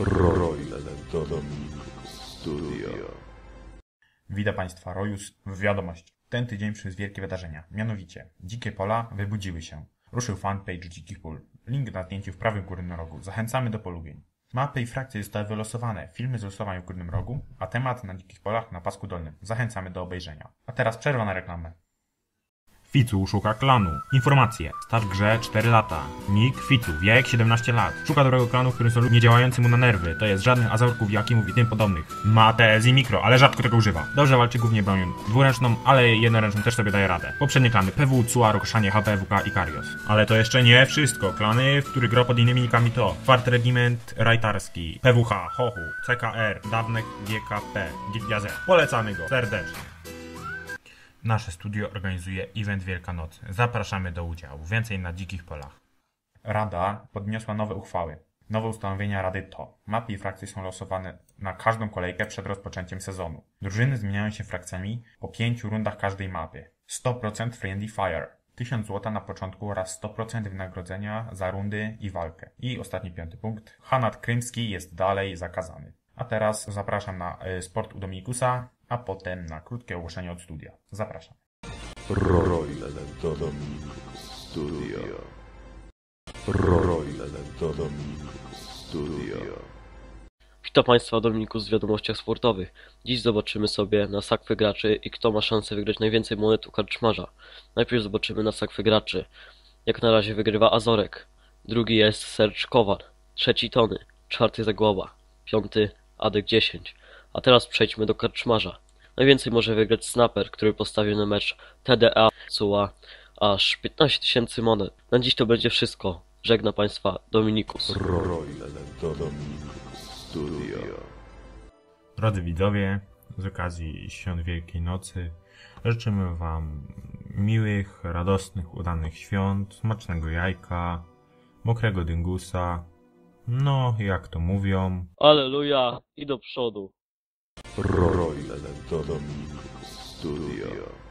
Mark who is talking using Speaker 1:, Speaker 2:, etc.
Speaker 1: Royal Studio.
Speaker 2: Witam Państwa, Rojus w wiadomość. Ten tydzień przyniósł wielkie wydarzenia. Mianowicie, Dzikie Pola wybudziły się. Ruszył fanpage Dzikich Pól. Link na zdjęciu w prawym górnym rogu. Zachęcamy do polubień. Mapy i frakcje zostały wylosowane. Filmy z losowaniem w górnym rogu, a temat na Dzikich Polach na pasku dolnym. Zachęcamy do obejrzenia. A teraz przerwa na reklamę. Ficu szuka klanu. Informacje. Staż w grze 4 lata. Nick Ficu, wiek 17 lat. Szuka dobrego klanu, w którym są ludzie działający mu na nerwy. To jest żadnych azorków, jakimów i tym podobnych. Ma TS i mikro, ale rzadko tego używa. Dobrze walczy głównie bronią dwuręczną, ale jednoręczną też sobie daje radę. Poprzednie klany PW, CUA, Rokoszanie, HP, WK i Karios. Ale to jeszcze nie wszystko. Klany, w których gra pod innymi nikami to Czwarty Regiment Rajtarski, PWH, Hochu, CKR, Dawnek, GKP, Gildia Z. Polecamy go serdecznie. Nasze studio organizuje event Wielkanocy. Zapraszamy do udziału. Więcej na dzikich polach. Rada podniosła nowe uchwały. Nowe ustanowienia Rady to mapy i frakcje są losowane na każdą kolejkę przed rozpoczęciem sezonu. Drużyny zmieniają się frakcjami po pięciu rundach każdej mapy. 100% Friendly Fire. 1000 zł na początku oraz 100% wynagrodzenia za rundy i walkę. I ostatni piąty punkt. Hanat Krymski jest dalej zakazany. A teraz zapraszam na y, sport u Dominikusa, a potem na krótkie ogłoszenie od studia. Zapraszam.
Speaker 1: Studio. Studio.
Speaker 3: Witam Państwa, Dominikus w wiadomościach sportowych. Dziś zobaczymy sobie na sakwę graczy i kto ma szansę wygrać najwięcej monet u karczmarza. Najpierw zobaczymy na sakwę graczy. Jak na razie wygrywa Azorek. Drugi jest Serge Kowal. Trzeci Tony. Czwarty Zagłoba. Piąty Adek 10. A teraz przejdźmy do karczmarza. Najwięcej może wygrać Snapper, który postawił na mecz TDA Suła aż 15 tysięcy monet. Na dziś to będzie wszystko. Żegna Państwa Dominikus.
Speaker 1: Royal Dominik Studio.
Speaker 2: Drodzy widzowie, z okazji Świąt Wielkiej Nocy życzymy Wam miłych, radosnych, udanych świąt, smacznego jajka, mokrego dyngusa, no jak to mówią,
Speaker 3: Aleluja i do przodu.
Speaker 1: Royal Dominik Studio.